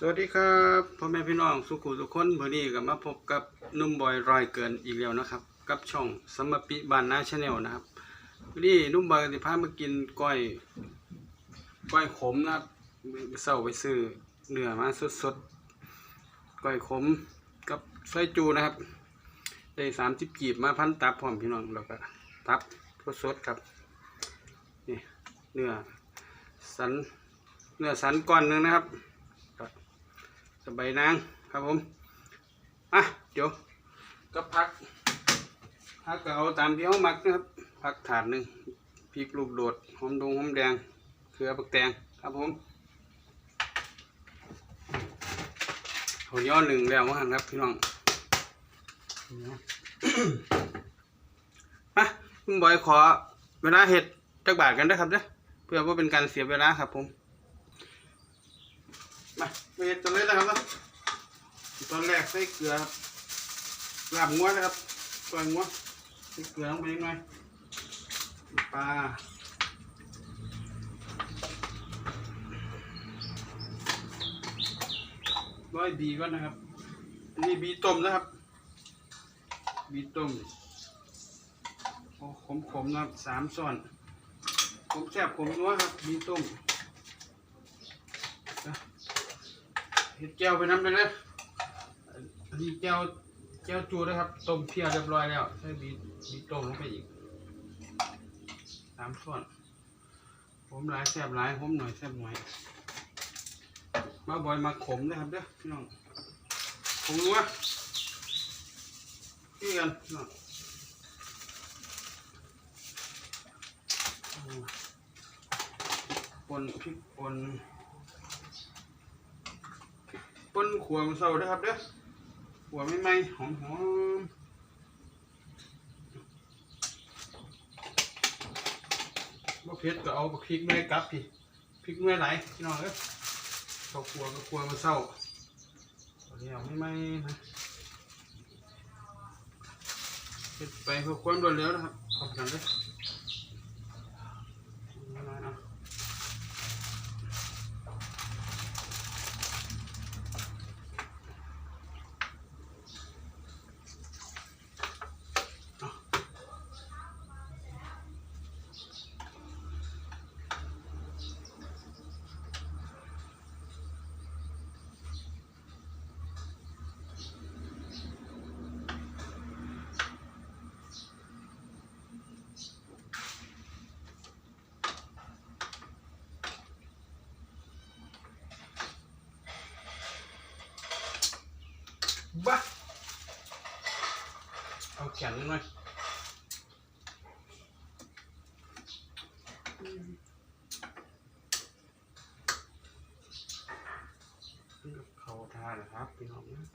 สวัสดีครับพ่อแม่พี่น้องสุขุทุกคนวันนี้ก็มาพบกับนุ่มบอยรอยเกินอีกแล้วนะครับ กับช่องสมปิบานนาชาแนลนะครับวันนี้นุ่มบอยก็จะพามากินก้อยก้อยขมนะครับเศร้าไปซื้อเนื้อมาสดๆก้อยขมกับไส้จูนะครับได้สามสิบกีบมาพันตับพร้อมพี่น้องแล้วก็ตับสดๆครับนี่เนื้อสันเนื้อสันก้อนหนึงนะครับ สบายนางครับผม อะ เดี๋ยว ก็พักพักก็เอาตามที่เขามักนะครับ พักถาดหนึ่งพริกลูกโดดหอมดงหอมแดงเกลือปักแตงครับผมหัวย่อหนึ่งแล้วมั้งครับพี่น้องอะคุณบอยขอเวลาเห็ดจักบาทกันนะครับเด้อเพื่อว่าเป็นการเสียเวลาครับผม มาไปเห็ดตัวเลยนะครับเนาะตอนแรกใส่เกลือครับลาบงัวนะครับกล้วยงัวใส่เกลือลงไปหน่อยปลาร้อยบีก่อนนะครับนนี้บีต้มนะครับ บีต้มโอ้ขมๆนะครับสามส่วนขมแซ่บขมนัวครับบีต้ม เห็ดแก้วไปน้ำไปเลยอันนี้แก้วแก้วจูนะครับต้มเพียเรียบร้อยแล้วใช้บีบีต้มลงไปอีกสามส่วนผมหลายแซบหลายผมหน่อยแซบหน่อยมาบ่อยมาขมนะครับเด้อพี่น้องขมนัวพี่กันพี่น้องปนพริกปน ปนขวมเศร้าด้อครับเด้อขัวไม่ไหมหอมหอมบ่เผ็ดก็เอาพริกหน่วยกลับพี่พริกหน่วยไหลพี่น้องเอ้ยเขาขัวก็ขวมันเศร้าตอนนี้เอาไม่ไหมนะเฮ็ดไปเพื่อความรวดเร็วนะครับขอบคุณเลยเอา บ้าเอา แขนหน่อยเขาทานนะครับพี่น้องนะ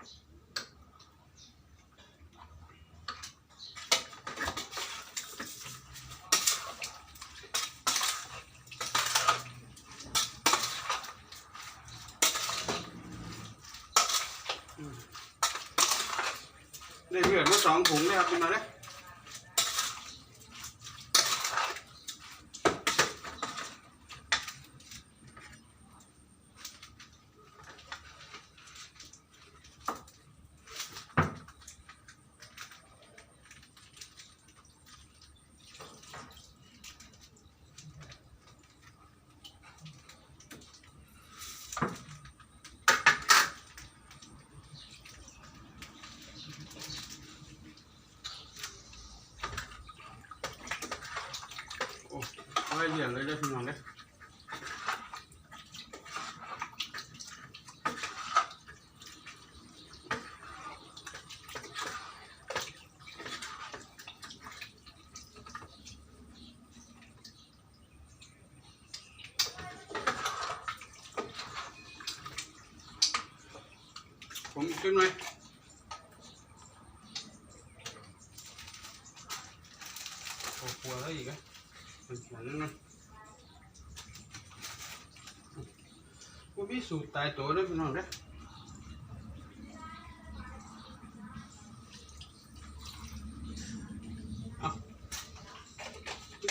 ได้เพื่อนมาสองถุงนะครับพี่น้องเลย ไว้เหลี่ยงเลยเด้อพี่น้องเลยผมขึ้นหน่อยโอ้กลัวแล้วอีกอะมั นเขียนนั่นนะว่าพี่สูตรตายตัวด้วยพี่น้องเด้อ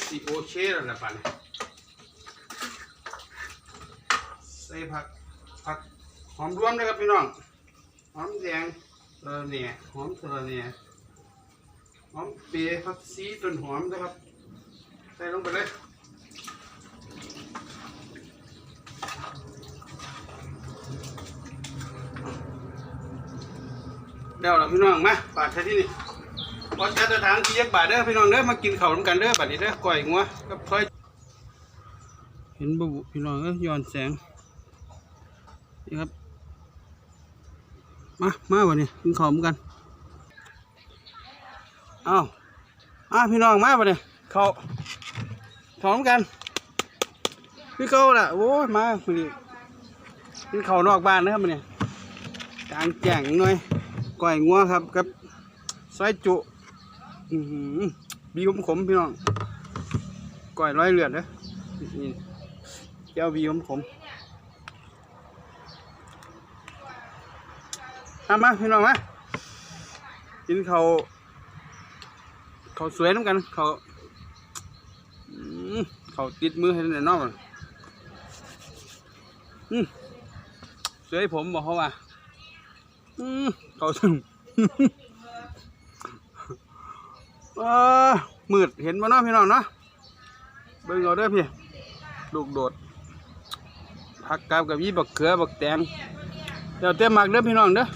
สิโอเช่แล้วนะป่านนี้ใส่ผักผักหอมรวมเลยครับพี่น้องหอมแดงสะระแหน่หอมสะระแหน่หอมเปียผักซีต้นหอมนะครับ ส่ลงไปเลยเดี๋ยวเราพี่น้องมาปาดใช้ที่นี่พอจัดสถานที่ยักบาทเด้อพี่น้องเด้อมากินข้าวร่วมกันเด้อบัดนี้เด้อก้อยงัวกับค่อยเห็นบุพี่น้องเอ้ยย้อนแสงนี่ครับ มามาวันนี้กินข้าวเหมือนกันอ้าวอ้าพี่น้องมาวันนี้ข้าว ข้าวเหมือนกันพี่เขาล่ะโอ้ยมาวันนี้กินข้านอกบ้านนะครับวันนี้กลางแจ้งหน่อยก้อยงัวครับกับซอยจุบีขมขมพี่น้องก้อยร้อยเลือดเด้อนี่เจ้าบีผมผมทำมาพี่น้องมากินเขาเขาสวยน้ำกันเขา เขาติดมือให้แน่นอนอืมสวยผมบอกเขาว่าอืมเขาถึงเออมืดเห็นบ่เนาะพี่น้องเนาะเบิ่งเอาเด้อพี่ลูกโดดผักกาบกับยี่บักเขือบักแตงเดี๋ยวเต็มหมักเด้อพี่น้องเด้อ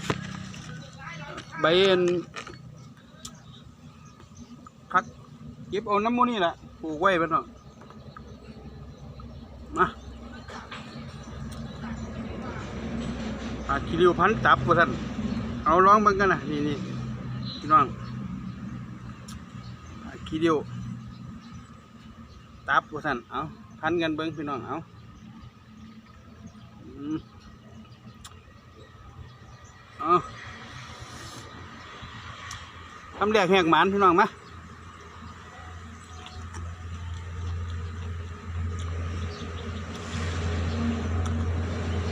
ใบเอ็นผักเก็บเอาน้ำมูนี่แหละปลูกไว้พี่น้องมา อาคิริวพันตับพวกท่านเอาลองเบิ่งกันนะนี่นี่พี่น้องอาคิริวตับพวกท่านเอาพันกันเบิ้งพี่น้องเอาอืมเอาทำแดกแหกหมานพี่น้องมา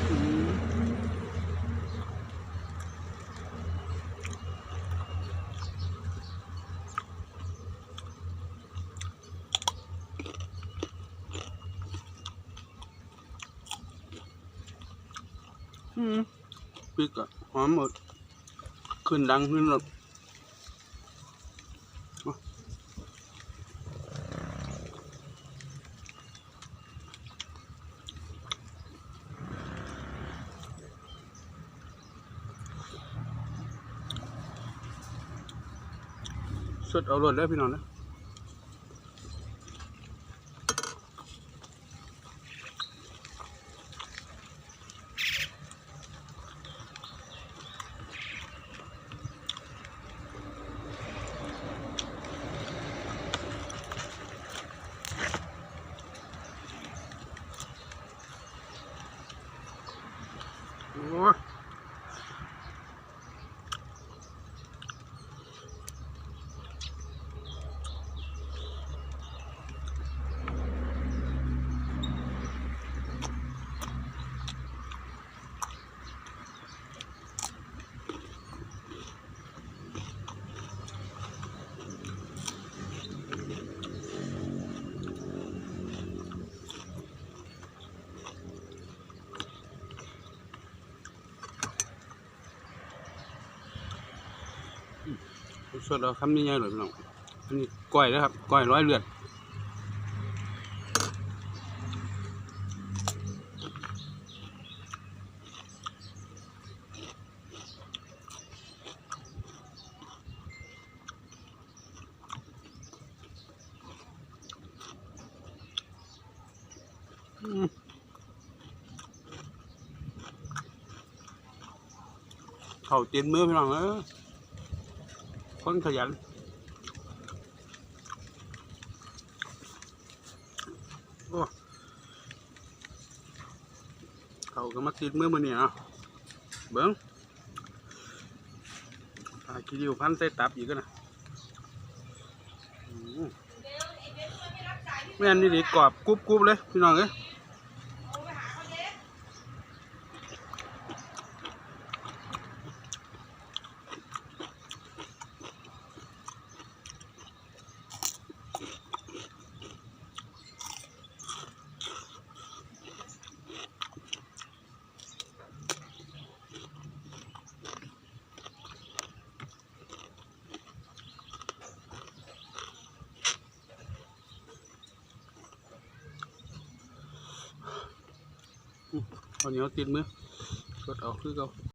อืมอืม พริกอะหอมหมด ขึ้นดังขึ้นหมดเอาสดเอารสแล้พี่น้องนะ โอ้ย สดเอาคำนี้ใหญ่เลยพี่น้องอันนี้ก้อยนะครับก้อยร้อยเลือดเขาเตียนมือพี่น้องเออ คนขยัน โอ้เขาก็มาติดมือมือนี่เนาะเบิ้งปลาคิริวพันใส่ตับอีกนะแม่นนี่ดิกรอบกรุบกรุบเลย พี่น้องเอ้ย ข้าวเหนียวติดมือกดเอาคือเก่า